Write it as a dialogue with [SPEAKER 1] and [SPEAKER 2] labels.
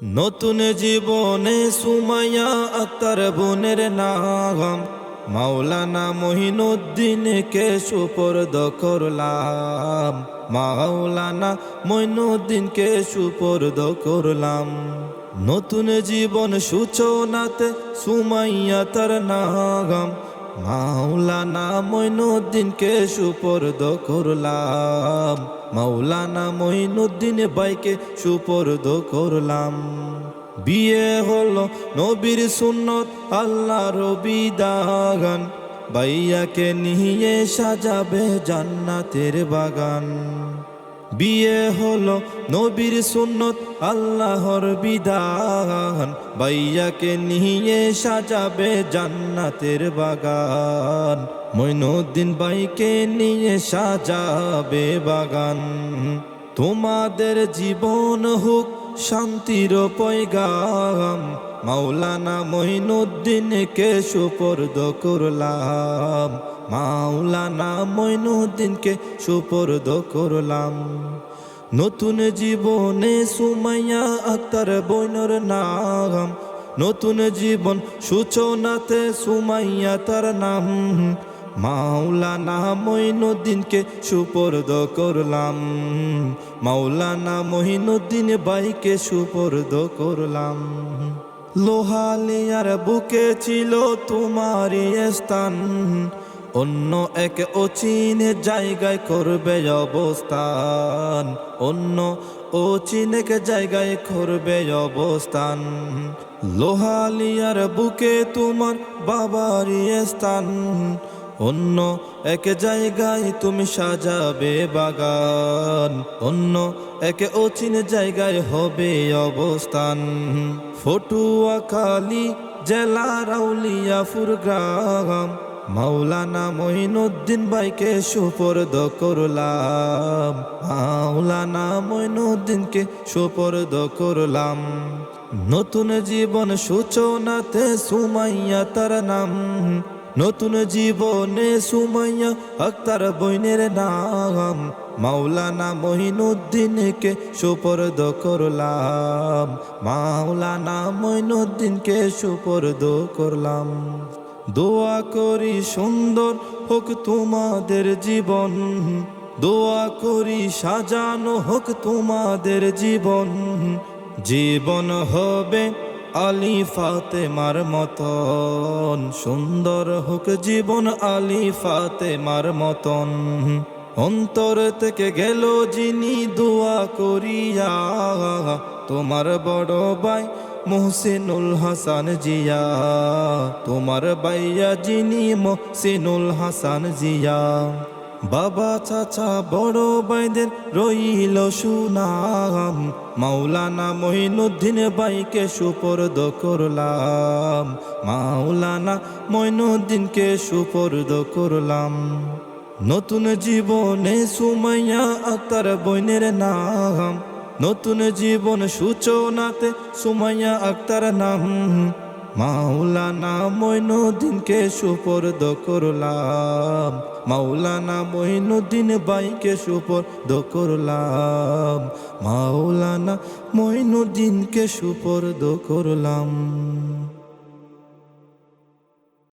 [SPEAKER 1] নতুন জীবনে সুমাইয়া আক্তার বোনের নাম, মাওলানা মহিনুদ্দিনকে সুপর্দ করলাম মাওলানা মইনুদ্দিনকে সুপর্দ করলাম নতুন জীবন সূচনাতে সুমাইয়া তার নাম মাওলানা মইনুদ্দিনকে সুপর্দ করলাম। মাওলানা মইনুদ্দিন বাইকে সুপর্দ করলাম। বিয়ে হলো নবীর সুন্নত আল্লাহ রবি দাগান বাইয়াকে নিয়ে সাজাবে জান্নাতের বাগান। বিয়ে হলো নবীর সুন্নত, আল্লাহর বিধান। বাইয়াকে নিয়ে সাজাবে জান্নাতের বাগান। মইনুদ্দিন বাইকে নিয়ে সাজাবে বাগান। তোমাদের জীবন হোক শান্তির পয়গাম। মাওলানা মইনুদ্দিনকে সুপর্দ করলাম? মাওলানা মইনুদ্দিনকে সুপর্দ করলাম। নতুন জীবনে সুমাইয়া আক্তার বইনর নাম। নতুন জীবন সূচনাতে সুমাইয়া তার নাম। মাওলানা মইনুদ্দিনকে সুপর্দ করলাম। মাওলানা মহিনুদ্দিন বাইকে সুপর্দ করলাম। লোহালিয়ার বুকে ছিল তোমারই স্থান। অন্য এক অচিন জায়গায় করবে অবস্থান। অন্য অচিন এক জায়গায় করবে অবস্থান। লোহালিয়ার বুকে তোমার বাবারই স্থান। অন্য এক জায়গায় তুমি সাজাবে বাগান, অন্য এক অচিন জায়গায় হবে অবস্থান। ফটুয়া কালী জেলা রাউলিয়া গ্রাম, মাওলানা মঈনুদ্দিন বাইকে সুপর্দ করলাম। মাওলানা মঈনুদ্দিনকে সুপর্দ করলাম। নতুন জীবন সূচনাতে সুমাইয়া তার নাম নতুন জীবনে সুমাইয়া আক্তার বইনের নাম, মাওলানা মহিনুদ্দিনকে সুপর্দ করলাম। মাওলানা মইনুদ্দিনকে সুপর্দ করলাম। দোয়া করি সুন্দর হোক তোমাদের জীবন, দোয়া করি সাজানো হোক তোমাদের জীবন। জীবন হবে আলী ফাতেমার মতন, সুন্দর হোক জীবন আলী ফাতেমার মতন। অন্তর থেকে গেল যিনি দোয়া করিয়া, তোমার বড় ভাই মোহসিনুল হাসান জিয়া। তোমার বাইয়া যিনি মোহসিনুল হাসান জিয়া। বাবা চাচা বড় বাইদের রইল সুনাম। মাওলানা মঈনুদ্দিন বাইকে সুপর্দ করলাম। মাওলানা মঈনুদ্দিনকে সুপর্দ করলাম। নতুন জীবনে সুমাইয়া আক্তার বইনের নাম। নতুন জীবন সূচনাতে সুমাইয়া আক্তার নাম। মাওলানা মইনুদ্দিনকে সুপর্দ করলাম। মাওলানা মইনুদ্দিন বাইকে সুপর্দ করলাম। মাওলানা মইনুদ্দিনকে সুপর্দ করলাম।